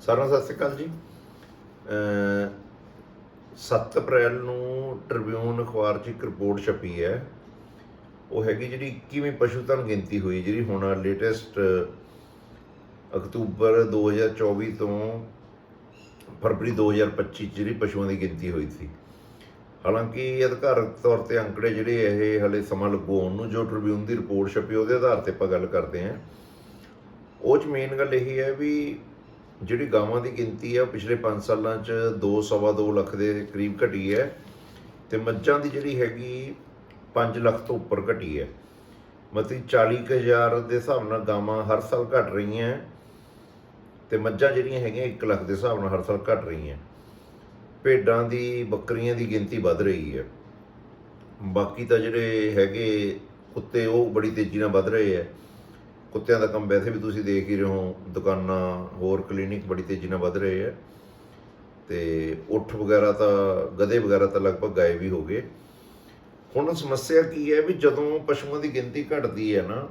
ਸਾਰਿਆਂ ਨੂੰ ਸਤਿ ਸ਼੍ਰੀ ਅਕਾਲ ਜੀ। ਅ 7 ਅਪ੍ਰੈਲ ਨੂੰ ਟ੍ਰਿਬਿਊਨ ਅਖਬਾਰ 'ਚ ਇੱਕ ਰਿਪੋਰਟ ਛਪੀ ਹੈ। ਉਹ ਹੈਗੀ ਜਿਹੜੀ 21ਵੀਂ ਪਸ਼ੂ ਧਨ ਗਿਣਤੀ ਹੋਈ, ਜਿਹੜੀ ਹੁਣ ਲੇਟੈਸਟ ਅਕਤੂਬਰ 2024 ਤੋਂ ਫਰਵਰੀ 2025 'ਚ ਜਿਹੜੀ ਪਸ਼ੂਆਂ ਦੀ ਗਿਣਤੀ ਹੋਈ ਸੀ। ਹਾਲਾਂਕਿ ਅਧਿਕਾਰਤ ਤੌਰ ਤੇ ਅੰਕੜੇ ਜਿਹੜੇ ਇਹ ਹਲੇ ਸਮਾਂ ਲੱਗੂ ਆਉਣ ਨੂੰ, ਜੋ ਟ੍ਰਿਬਿਊਨ ਦੀ ਰਿਪੋਰਟ ਛਪੀ, ਉਹਦੇ ਆਧਾਰ ਤੇ ਆਪਾਂ ਗੱਲ ਕਰਦੇ ਹਾਂ। ਉਹ ਚ ਮੇਨ ਗੱਲ ਇਹ ਹੈ ਵੀ ਜਿਹੜੀ ਗਾਵਾਂ ਦੀ ਗਿਣਤੀ ਆ ਉਹ ਪਿਛਲੇ 5 ਸਾਲਾਂ ਚ 2.2 ਲੱਖ ਦੇ ਕਰੀਬ ਘਟੀ ਹੈ ਤੇ ਮੱਝਾਂ ਦੀ ਜਿਹੜੀ ਹੈਗੀ 5 ਲੱਖ ਤੋਂ ਉੱਪਰ ਘਟੀ ਹੈ। ਮਤਲਬ 40000 ਦੇ ਹਿਸਾਬ ਨਾਲ ਗਾਵਾਂ ਹਰ ਸਾਲ ਘਟ ਰਹੀਆਂ ਤੇ ਮੱਝਾਂ ਜਿਹੜੀਆਂ ਹੈਗੀਆਂ 1 ਲੱਖ ਦੇ ਹਿਸਾਬ ਨਾਲ ਹਰ ਸਾਲ ਘਟ ਰਹੀਆਂ। ਭੇਡਾਂ ਦੀ, ਬੱਕਰੀਆਂ ਦੀ ਗਿਣਤੀ ਵੱਧ ਰਹੀ ਹੈ। ਬਾਕੀ ਤਾਂ ਜਿਹੜੇ ਹੈਗੇ ਕੁੱਤੇ ਉਹ ਬੜੀ ਤੇਜ਼ੀ ਨਾਲ ਵੱਧ ਰਹੇ ਹੈ। ਕੁੱਤਿਆਂ ਦਾ ਕੰਮ ਵੈਸੇ ਵੀ ਤੁਸੀਂ ਦੇਖ ਹੀ ਰਹੇ ਹੋ, ਦੁਕਾਨਾਂ ਹੋਰ ਕਲੀਨਿਕ ਬੜੀ ਤੇਜ਼ੀ ਨਾਲ ਵੱਧ ਰਹੇ ਹੈ। ਤੇ ਉੱਠ ਵਗੈਰਾ ਤਾਂ, ਗਧੇ ਵਗੈਰਾ ਤਾਂ ਲਗਭਗ ਗਾਇਬ ਹੀ ਹੋ ਗਏ। ਹੁਣ ਸਮੱਸਿਆ ਕੀ ਹੈ ਵੀ ਜਦੋਂ ਪਸ਼ੂਆਂ ਦੀ ਗਿਣਤੀ ਘਟਦੀ ਹੈ ਨਾ,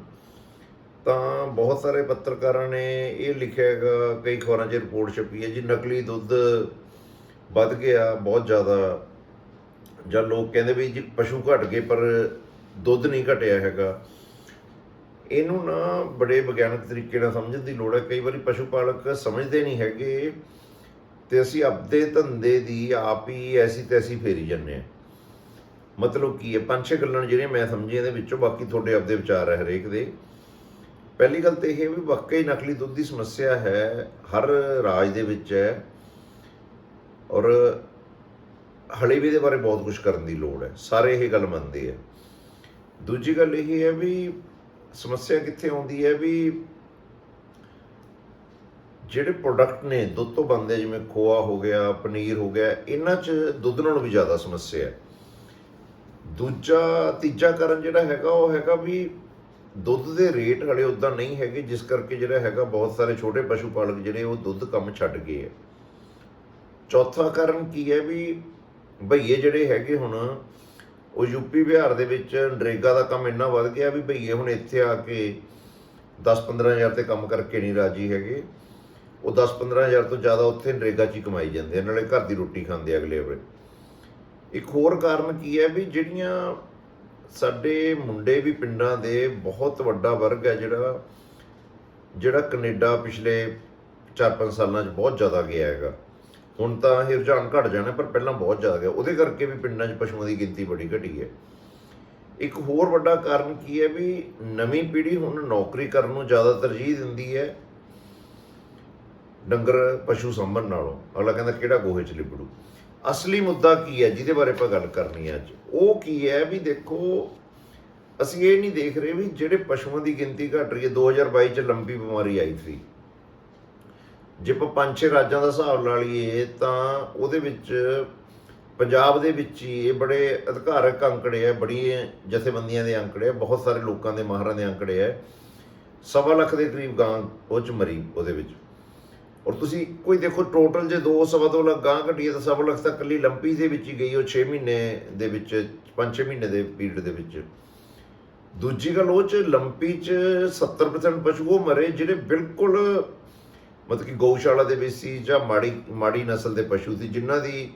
ਤਾਂ ਬਹੁਤ ਸਾਰੇ ਪੱਤਰਕਾਰਾਂ ਨੇ ਇਹ ਲਿਖਿਆ ਹੈਗਾ, ਕਈ ਖਬਰਾਂ 'ਚ ਰਿਪੋਰਟ ਛਪੀ ਹੈ ਜੀ, ਨਕਲੀ ਦੁੱਧ ਵੱਧ ਗਿਆ, ਬਹੁਤ ਜ਼ਿਆਦਾ। ਜਾਂ ਲੋਕ ਕਹਿੰਦੇ ਵੀ ਜੀ ਪਸ਼ੂ ਘਟ ਗਏ, ਪਰ ਦੁੱਧ ਨਹੀਂ ਘਟਿਆ ਹੈਗਾ। ਇਹਨੂੰ ਨਾ ਬੜੇ ਵਿਗਿਆਨਕ ਤਰੀਕੇ ਨਾਲ ਸਮਝਣ ਦੀ ਲੋੜ ਹੈ। ਕਈ ਵਾਰੀ ਪਸ਼ੂ ਪਾਲਕ ਸਮਝਦੇ ਨਹੀਂ ਹੈਗੇ ਤੇ ਅਸੀਂ ਆਪਦੇ ਧੰਦੇ ਦੀ ਆਪ ਹੀ ਐਸੀ ਤੈਸੀ ਫੇਰੀ ਜਾਂਦੇ ਆ ਮਤਲਬ ਕੀ ਹੈ ਪੰਜ ਛੇ ਗੱਲਾਂ ਜਿਹੜੀਆਂ ਮੈਂ ਸਮਝੀਆਂ ਇਹਦੇ ਵਿੱਚੋਂ, ਬਾਕੀ ਤੁਹਾਡੇ ਆਪਦੇ ਵਿਚਾਰ ਹੈ ਹਰੇਕ ਦੇ। ਪਹਿਲੀ ਗੱਲ ਤੇ ਇਹ ਹੈ ਵੀ ਵਾਕਈ ਨਕਲੀ ਦੁੱਧ ਦੀ ਸਮੱਸਿਆ ਹੈ, ਹਰ ਰਾਜ ਦੇ ਵਿੱਚ ਹੈ ਔਰ ਹਲੇ ਵੀ ਇਹਦੇ ਬਾਰੇ ਬਹੁਤ ਕੁਝ ਕਰਨ ਦੀ ਲੋੜ ਹੈ। ਸਾਰੇ ਇਹ ਗੱਲ ਮੰਨਦੇ ਆ ਦੂਜੀ ਗੱਲ ਇਹ ਹੈ ਵੀ ਸਮੱਸਿਆ ਕਿੱਥੇ ਆਉਂਦੀ ਹੈ ਵੀ ਜਿਹੜੇ ਪ੍ਰੋਡਕਟ ਨੇ, ਦੁੱਧ ਤੋਂ ਬਣਦੇ ਜਿਵੇਂ ਖੋਆ ਹੋ ਗਿਆ, ਪਨੀਰ ਹੋ ਗਿਆ, ਇਹਨਾਂ 'ਚ ਦੁੱਧ ਨਾਲੋਂ ਵੀ ਜ਼ਿਆਦਾ ਸਮੱਸਿਆ ਹੈ। ਦੂਜਾ, ਤੀਜਾ ਕਾਰਨ ਜਿਹੜਾ ਹੈਗਾ, ਉਹ ਹੈਗਾ ਵੀ ਦੁੱਧ ਦੇ ਰੇਟ ਹਲੇ ਉਦਾਂ ਨਹੀਂ ਹੈਗੇ, ਜਿਸ ਕਰਕੇ ਜਿਹੜਾ ਹੈਗਾ ਬਹੁਤ ਸਾਰੇ ਛੋਟੇ ਪਸ਼ੂ ਪਾਲਕ ਜਿਹੜੇ, ਉਹ ਦੁੱਧ ਕੰਮ ਛੱਡ ਗਏ ਹੈ। ਚੌਥਾ ਕਾਰਨ ਕੀ ਹੈ ਵੀ ਭਈਏ ਜਿਹੜੇ ਹੈਗੇ ਹੁਣ ਉਹ ਯੂਪੀ ਬਿਹਾਰ ਦੇ ਵਿੱਚ ਨਰੇਗਾ ਦਾ ਕੰਮ ਇੰਨਾ ਵੱਧ ਗਿਆ ਵੀ ਭਈਏ ਹੁਣ ਇੱਥੇ ਆ ਕੇ 10-15000 ਤੇ ਕੰਮ ਕਰਕੇ ਨਹੀਂ ਰਾਜੀ ਹੈਗੇ। ਉਹ 10-15000 ਤੋਂ ਜ਼ਿਆਦਾ ਉੱਥੇ ਨਰੇਗਾ 'ਚ ਹੀ ਕਮਾਈ ਜਾਂਦੇ ਆ, ਨਾਲੇ ਘਰ ਦੀ ਰੋਟੀ ਖਾਂਦੇ ਅਗਲੇ ਵੇ ਇੱਕ ਹੋਰ ਕਾਰਨ ਕੀ ਹੈ ਵੀ ਜਿਹੜੀਆਂ ਸਾਡੇ ਮੁੰਡੇ ਵੀ ਪਿੰਡਾਂ ਦੇ ਬਹੁਤ ਵੱਡਾ ਵਰਗ ਹੈ ਜਿਹੜਾ ਜਿਹੜਾ ਕੈਨੇਡਾ ਪਿਛਲੇ 4-5 ਸਾਲਾਂ 'ਚ ਬਹੁਤ ਜ਼ਿਆਦਾ ਗਿਆ ਹੈਗਾ। ਹੁਣ ਤਾਂ ਇਹ ਰੁਝਾਨ ਘਟ ਜਾਣਾ, ਪਰ ਪਹਿਲਾਂ ਬਹੁਤ ਜ਼ਿਆਦਾ ਗਿਆ। ਉਹਦੇ ਕਰਕੇ ਵੀ ਪਿੰਡਾਂ 'ਚ ਪਸ਼ੂਆਂ ਦੀ ਗਿਣਤੀ ਬੜੀ ਘਟੀ ਹੈ। ਇੱਕ ਹੋਰ ਵੱਡਾ ਕਾਰਨ ਕੀ ਹੈ ਵੀ ਨਵੀਂ ਪੀੜ੍ਹੀ ਹੁਣ ਨੌਕਰੀ ਕਰਨ ਨੂੰ ਜ਼ਿਆਦਾ ਤਰਜੀਹ ਦਿੰਦੀ ਹੈ ਡੰਗਰ ਪਸ਼ੂ ਸੰਭਣ ਨਾਲੋਂ। ਅਗਲਾ ਕਹਿੰਦਾ, ਕਿਹੜਾ ਗੋਹੇ 'ਚ ਲਿਬੜੂ? ਅਸਲੀ ਮੁੱਦਾ ਕੀ ਹੈ? ਜਿਹਦੇ ਬਾਰੇ ਆਪਾਂ ਗੱਲ ਕਰਨੀ ਹੈ ਅੱਜ। ਉਹ ਕੀ ਹੈ ਵੀ ਦੇਖੋ, ਅਸੀਂ ਇਹ ਨਹੀਂ ਦੇਖ ਰਹੇ ਵੀ ਜਿਹੜੇ ਪਸ਼ੂਆਂ ਦੀ ਗਿਣਤੀ ਘਟ ਰਹੀ ਹੈ 2022 ਚ ਲੰਬੀ ਬਿਮਾਰੀ ਆਈ ਸੀ। ਜੇ ਆਪਾਂ ਪੰਜ ਛੇ ਰਾਜਾਂ ਦਾ ਹਿਸਾਬ ਲਾ ਲਈਏ, ਤਾਂ ਉਹਦੇ ਵਿੱਚ ਪੰਜਾਬ ਦੇ ਵਿੱਚ ਹੀ ਇਹ ਬੜੇ ਅਧਿਕਾਰਕ ਅੰਕੜੇ ਆ ਬੜੀਆਂ ਜਥੇਬੰਦੀਆਂ ਦੇ ਅੰਕੜੇ ਆ, ਬਹੁਤ ਸਾਰੇ ਲੋਕਾਂ ਦੇ ਮਾਹਰਾਂ ਦੇ ਅੰਕੜੇ ਆ। ਸਵਾ ਲੱਖ ਦੇ ਕਰੀਬ ਗਾਂ ਉਹ ਚ ਮਰੀ ਉਹਦੇ ਵਿੱਚ। ਔਰ ਤੁਸੀਂ ਕੋਈ ਦੇਖੋ ਟੋਟਲ ਜੇ 2 ਸਵਾ ਦੋ ਲੱਖ ਗਾਂ ਘਟੀ ਤਾਂ ਸਵਾ ਲੱਖ ਤਾਂ ਇਕੱਲੀ ਲੰਪੀ ਦੇ ਵਿੱਚ ਹੀ ਗਈ, ਉਹ 6 ਮਹੀਨੇ ਦੇ ਵਿੱਚ 5-6 ਮਹੀਨੇ ਦੇ ਪੀਰੀਅਡ ਦੇ ਵਿੱਚ। ਦੂਜੀ ਗੱਲ ਉਹ ਚ ਲੰਪੀ ਚ 70% ਪਸ਼ੂ ਉਹ ਮਰੇ, ਜਿਹੜੇ ਬਿਲਕੁਲ ਮਤਲਬ ਕਿ ਗਊਸ਼ਾਲਾ ਦੇ ਵਿੱਚ ਸੀ ਜਾਂ ਮਾੜੀ ਮਾੜੀ ਨਸਲ ਦੇ ਪਸ਼ੂ ਸੀ, ਜਿਨ੍ਹਾਂ ਦੀ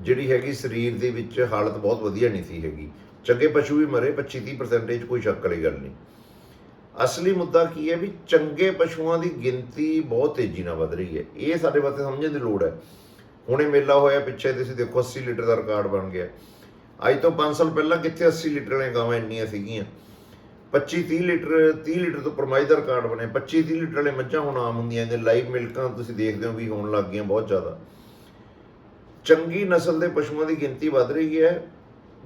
ਜਿਹੜੀ ਹੈਗੀ ਸਰੀਰ ਦੇ ਵਿੱਚ ਹਾਲਤ ਬਹੁਤ ਵਧੀਆ ਨਹੀਂ ਸੀ ਹੈਗੀ। ਚੰਗੇ ਪਸ਼ੂ ਵੀ ਮਰੇ 25-30% ਕੋਈ ਸ਼ੱਕ ਵਾਲੀ ਗੱਲ ਨਹੀਂ। ਅਸਲੀ ਮੁੱਦਾ ਕੀ ਹੈ ਵੀ ਚੰਗੇ ਪਸ਼ੂਆਂ ਦੀ ਗਿਣਤੀ ਬਹੁਤ ਤੇਜ਼ੀ ਨਾਲ ਵਧ ਰਹੀ ਹੈ। ਇਹ ਸਾਡੇ ਵਾਸਤੇ ਸਮਝਣ ਦੀ ਲੋੜ ਹੈ। ਹੁਣੇ ਮੇਲਾ ਹੋਇਆ, ਪਿੱਛੇ ਤੁਸੀਂ ਦੇਖੋ 80 ਲੀਟਰ ਦਾ ਰਿਕਾਰਡ ਬਣ ਗਿਆ। ਅੱਜ ਤੋਂ 5 ਸਾਲ ਪਹਿਲਾਂ ਕਿੱਥੇ 80 ਲੀਟਰ ਵਾਲੀਆਂ ਗਾਵਾਂ ਇੰਨੀਆਂ ਸੀਗੀਆਂ? 25 30 ਲੀਟਰ 30 ਲੀਟਰ ਤੋਂ ਪਰਮਾਈ ਕਾਰਡ ਬਣੇ। ਬਣਿਆ 25 30 ਲੀਟਰ ਵਾਲੇ ਮੱਝਾਂ ਹੁਣ ਆਮ ਹੁੰਦੀਆਂ ਨੇ ਲਾਈਵ ਮਿਲਕਾਂ ਤੁਸੀਂ ਦੇਖਦੇ ਹੋ ਵੀ ਹੋਣ ਲੱਗ ਗਈਆਂ ਬਹੁਤ ਜ਼ਿਆਦਾ। ਚੰਗੀ ਨਸਲ ਦੇ ਪਸ਼ੂਆਂ ਦੀ ਗਿਣਤੀ ਵਧ ਰਹੀ ਹੈ।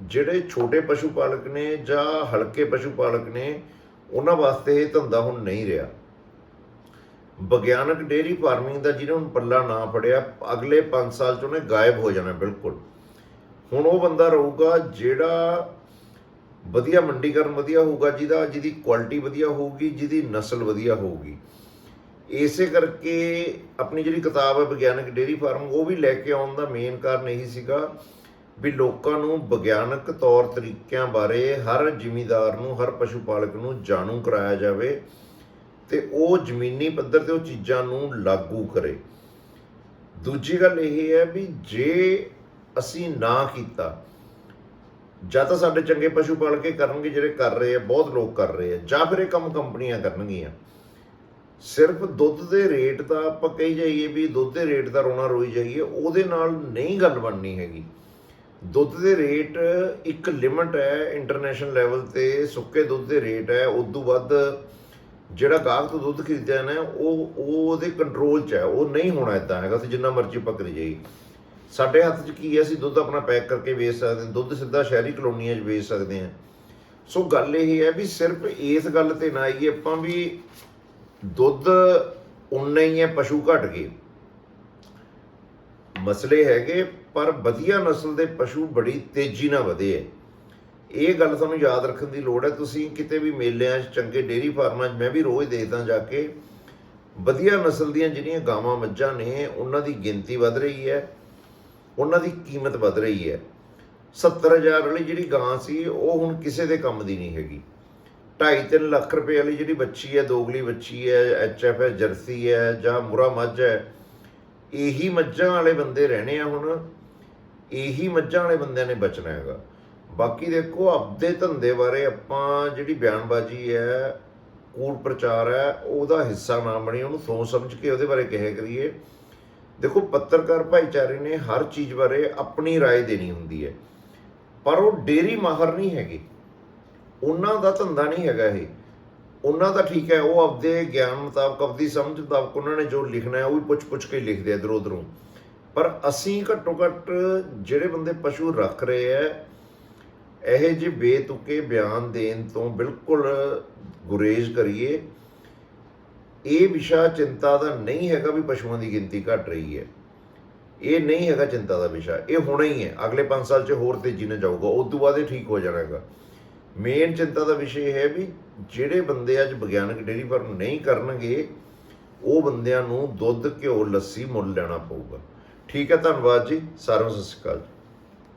ਜਿਹੜੇ ਛੋਟੇ ਪਸ਼ੂ ਪਾਲਕ ਨੇ ਜਾਂ ਹਲਕੇ ਪਸ਼ੂ ਪਾਲਕ ਨੇ, ਉਹਨਾਂ ਵਾਸਤੇ ਇਹ ਧੰਦਾ ਹੁਣ ਨਹੀਂ ਰਿਹਾ। ਵਿਗਿਆਨਕ ਡੇਰੀ ਫਾਰਮਿੰਗ ਦਾ ਜਿਹਨੇ ਹੁਣ ਪੱਲਾ ਨਾ ਫੜਿਆ, ਅਗਲੇ 5 ਸਾਲ ਚ ਉਹਨੇ ਗਾਇਬ ਹੋ ਜਾਣਾ ਬਿਲਕੁਲ। ਹੁਣ ਉਹ ਬੰਦਾ ਰਹੂਗਾ ਜਿਹੜਾ ਵਧੀਆ ਮੰਡੀਕਰਨ ਵਧੀਆ ਹੋਊਗਾ, ਜਿਹਦਾ ਜਿਹਦੀ ਕੁਆਲਿਟੀ ਵਧੀਆ ਹੋਊਗੀ, ਜਿਹਦੀ ਨਸਲ ਵਧੀਆ ਹੋਊਗੀ। ਇਸੇ ਕਰਕੇ ਆਪਣੀ ਜਿਹੜੀ ਕਿਤਾਬ ਹੈ ਵਿਗਿਆਨਕ ਡੇਰੀ ਫਾਰਮ, ਉਹ ਵੀ ਲੈ ਕੇ ਆਉਣ ਦਾ ਮੇਨ ਕਾਰਨ ਇਹੀ ਸੀਗਾ ਵੀ ਲੋਕਾਂ ਨੂੰ ਵਿਗਿਆਨਕ ਤੌਰ ਤਰੀਕਿਆਂ ਬਾਰੇ ਹਰ ਜ਼ਿਮੀਂਦਾਰ ਨੂੰ, ਹਰ ਪਸ਼ੂ ਪਾਲਕ ਨੂੰ ਜਾਣੂ ਕਰਾਇਆ ਜਾਵੇ ਤੇ ਉਹ ਜ਼ਮੀਨੀ ਪੱਧਰ ਤੇ ਉਹ ਚੀਜ਼ਾਂ ਨੂੰ ਲਾਗੂ ਕਰੇ। ਦੂਜੀ ਗੱਲ ਇਹ ਹੈ ਵੀ ਜੇ ਅਸੀਂ ਨਾ ਕੀਤਾ ਜਾਂ ਤਾਂ ਸਾਡੇ ਚੰਗੇ ਪਸ਼ੂ ਪਾਲ ਕੇ ਕਰਨਗੇ ਜਿਹੜੇ ਕਰ ਰਹੇ ਆ, ਬਹੁਤ ਲੋਕ ਕਰ ਰਹੇ ਆ, ਜਾਂ ਫਿਰ ਇਹ ਕੰਮ ਕੰਪਨੀਆਂ ਕਰਨਗੀਆਂ। ਸਿਰਫ ਦੁੱਧ ਦੇ ਰੇਟ ਦਾ ਆਪਾਂ ਕਹੀ ਜਾਈਏ ਵੀ ਦੁੱਧ ਦੇ ਰੇਟ ਦਾ ਰੋਣਾ ਰੋਈ ਜਾਈਏ, ਉਹਦੇ ਨਾਲ ਨਹੀਂ ਗੱਲ ਬਣਨੀ ਹੈਗੀ। ਦੁੱਧ ਦੇ ਰੇਟ ਇੱਕ ਲਿਮਟ ਹੈ ਇੰਟਰਨੈਸ਼ਨਲ ਲੈਵਲ ਤੇ ਸੁੱਕੇ ਦੁੱਧ ਦੇ ਰੇਟ ਹੈ, ਉਸ ਤੋਂ ਵੱਧ ਜਿਹੜਾ ਗਾਹਕ ਤੋਂ ਦੁੱਧ ਖਰੀਦਿਆ ਨਾ, ਉਹ ਉਹ ਉਹਦੇ ਕੰਟਰੋਲ 'ਚ ਹੈ, ਉਹ ਨਹੀਂ ਹੋਣਾ ਇਦਾਂ ਹੈਗਾ, ਅਸੀਂ ਜਿੰਨਾ ਮਰਜ਼ੀ ਪਕੜ ਜਾਈਏ। ਸਾਡੇ ਹੱਥ 'ਚ ਕੀ ਹੈ? ਅਸੀਂ ਦੁੱਧ ਆਪਣਾ ਪੈਕ ਕਰਕੇ ਵੇਚ ਸਕਦੇ ਹਾਂ। ਦੁੱਧ ਸਿੱਧਾ ਸ਼ਹਿਰੀ ਕਲੋਨੀਆਂ 'ਚ ਵੇਚ ਸਕਦੇ ਹਾਂ। ਸੋ ਗੱਲ ਇਹ ਹੈ ਵੀ ਸਿਰਫ ਇਸ ਗੱਲ ਤੇ ਨਾ ਆਈਏ ਆਪਾਂ ਵੀ ਦੁੱਧ ਉਨਾ ਹੀ ਹੈ, ਪਸ਼ੂ ਘਟ ਗਏ। ਮਸਲੇ ਹੈਗੇ, ਪਰ ਵਧੀਆ ਨਸਲ ਦੇ ਪਸ਼ੂ ਬੜੀ ਤੇਜ਼ੀ ਨਾਲ ਵਧੇ ਹੈ। ਇਹ ਗੱਲ ਤੁਹਾਨੂੰ ਯਾਦ ਰੱਖਣ ਦੀ ਲੋੜ ਹੈ। ਤੁਸੀਂ ਕਿਤੇ ਵੀ ਮੇਲਿਆਂ 'ਚ, ਚੰਗੇ ਡੇਅਰੀ ਫਾਰਮਾਂ 'ਚ, ਮੈਂ ਵੀ ਰੋਜ਼ ਦੇਖਦਾ ਜਾ ਕੇ ਵਧੀਆ ਨਸਲ ਦੀਆਂ ਜਿਹੜੀਆਂ ਗਾਵਾਂ ਮੱਝਾਂ ਨੇ, ਉਹਨਾਂ ਦੀ ਗਿਣਤੀ ਵੱਧ ਰਹੀ ਹੈ। ਉਹਨਾਂ ਦੀ ਕੀਮਤ ਵੱਧ ਰਹੀ ਹੈ। 70000 ਵਾਲੀ ਜਿਹੜੀ ਗਾਂ ਸੀ, ਉਹ ਹੁਣ ਕਿਸੇ ਦੇ ਕੰਮ ਦੀ ਨਹੀਂ ਹੈਗੀ। 2.5 ਲੱਖ ਰੁਪਏ ਵਾਲੀ ਜਿਹੜੀ ਬੱਚੀ ਹੈ, ਦੋਗਲੀ ਬੱਚੀ ਹੈ ਐਚਐਫ ਹੈ, ਜਰਸੀ ਹੈ ਜਾਂ ਮੁਰਾ ਮੱਝ ਹੈ, ਇਹੀ ਮੱਝਾਂ ਵਾਲੇ ਬੰਦੇ ਰਹਿਣੇ ਆ ਹੁਣ। ਇਹੀ ਮੱਝਾਂ ਵਾਲੇ ਬੰਦਿਆਂ ਨੇ ਬਚਣਾ ਹੈਗਾ। ਬਾਕੀ ਦੇਖੋ, ਆਪਦੇ ਧੰਦੇ ਬਾਰੇ ਆਪਾਂ ਜਿਹੜੀ ਬਿਆਨਬਾਜ਼ੀ ਹੈ, ਕੂੜ ਪ੍ਰਚਾਰ ਹੈ, ਉਹਦਾ ਹਿੱਸਾ ਨਾ ਬਣੀ, ਉਹਨੂੰ ਸੋਚ ਸਮਝ ਕੇ ਉਹਦੇ ਬਾਰੇ ਕਿਹਾ ਕਰੀਏ। ਦੇਖੋ ਪੱਤਰਕਾਰ ਭਾਈਚਾਰੇ ਨੇ ਹਰ ਚੀਜ਼ ਬਾਰੇ ਆਪਣੀ رائے ਦੇਣੀ ਹੁੰਦੀ ਹੈ ਪਰ ਉਹ ਡੇਰੀ ਮਾਹਰ ਨਹੀਂ ਹੈਗੇ ਉਹਨਾਂ ਦਾ ਧੰਦਾ ਨਹੀਂ ਹੈਗਾ ਇਹ ਉਹਨਾਂ ਦਾ ਠੀਕ ਹੈ ਉਹ ਆਪਦੇ ਗਿਆਨ ਮੁਤਾਬਕ ਆਪਦੀ ਸਮਝ ਮੁਤਾਬਕ ਉਹਨਾਂ ਨੇ ਜੋ ਲਿਖਣਾ ਹੈ ਉਹ ਵੀ ਪੁੱਛ-ਪੁੱਛ ਕੇ ਲਿਖਦੇ ਆ ਇਧਰੋਂ ਉਧਰੋਂ ਪਰ ਅਸੀਂ ਘੱਟੋ ਘੱਟ ਜਿਹੜੇ ਬੰਦੇ ਪਸ਼ੂ ਰੱਖ ਰਹੇ ਐ ਇਹ ਜਿਹੇ ਬੇਤੁਕੇ ਬਿਆਨ ਦੇਣ ਤੋਂ ਬਿਲਕੁਲ ਗੁਰੇਜ਼ ਕਰੀਏ ਇਹ ਵਿਸ਼ਾ ਚਿੰਤਾ ਦਾ ਨਹੀਂ ਹੈਗਾ ਵੀ ਪਸ਼ੂਆਂ ਦੀ ਗਿਣਤੀ ਘਟ ਰਹੀ ਹੈ। ਇਹ ਨਹੀਂ ਹੈਗਾ ਚਿੰਤਾ ਦਾ ਵਿਸ਼ਾ। ਇਹ ਹੋਣਾ ਹੀ ਹੈ। ਅਗਲੇ 5 ਸਾਲ 'ਚ ਹੋਰ ਤੇਜ਼ੀ ਨਾਲ ਜਾਊਗਾ। ਉਸ ਤੋਂ ਬਾਅਦ ਇਹ ਠੀਕ ਹੋ ਜਾਣਾ ਹੈਗਾ ਮੇਨ ਚਿੰਤਾ ਦਾ ਵਿਸ਼ਾ ਇਹ ਹੈ ਵੀ ਜਿਹੜੇ ਬੰਦੇ ਅੱਜ ਵਿਗਿਆਨਕ ਡੇਅਰੀ ਫਾਰਮ ਨਹੀਂ ਕਰਨਗੇ, ਉਹ ਬੰਦਿਆਂ ਨੂੰ ਦੁੱਧ, ਘਿਓ, ਲੱਸੀ ਮੁੱਲ ਲੈਣਾ ਪਊਗਾ। ਠੀਕ ਹੈ। ਧੰਨਵਾਦ ਜੀ। ਸਾਰਿਆਂ ਨੂੰ ਸਤਿ ਸ਼੍ਰੀ ਅਕਾਲ। ਜੀ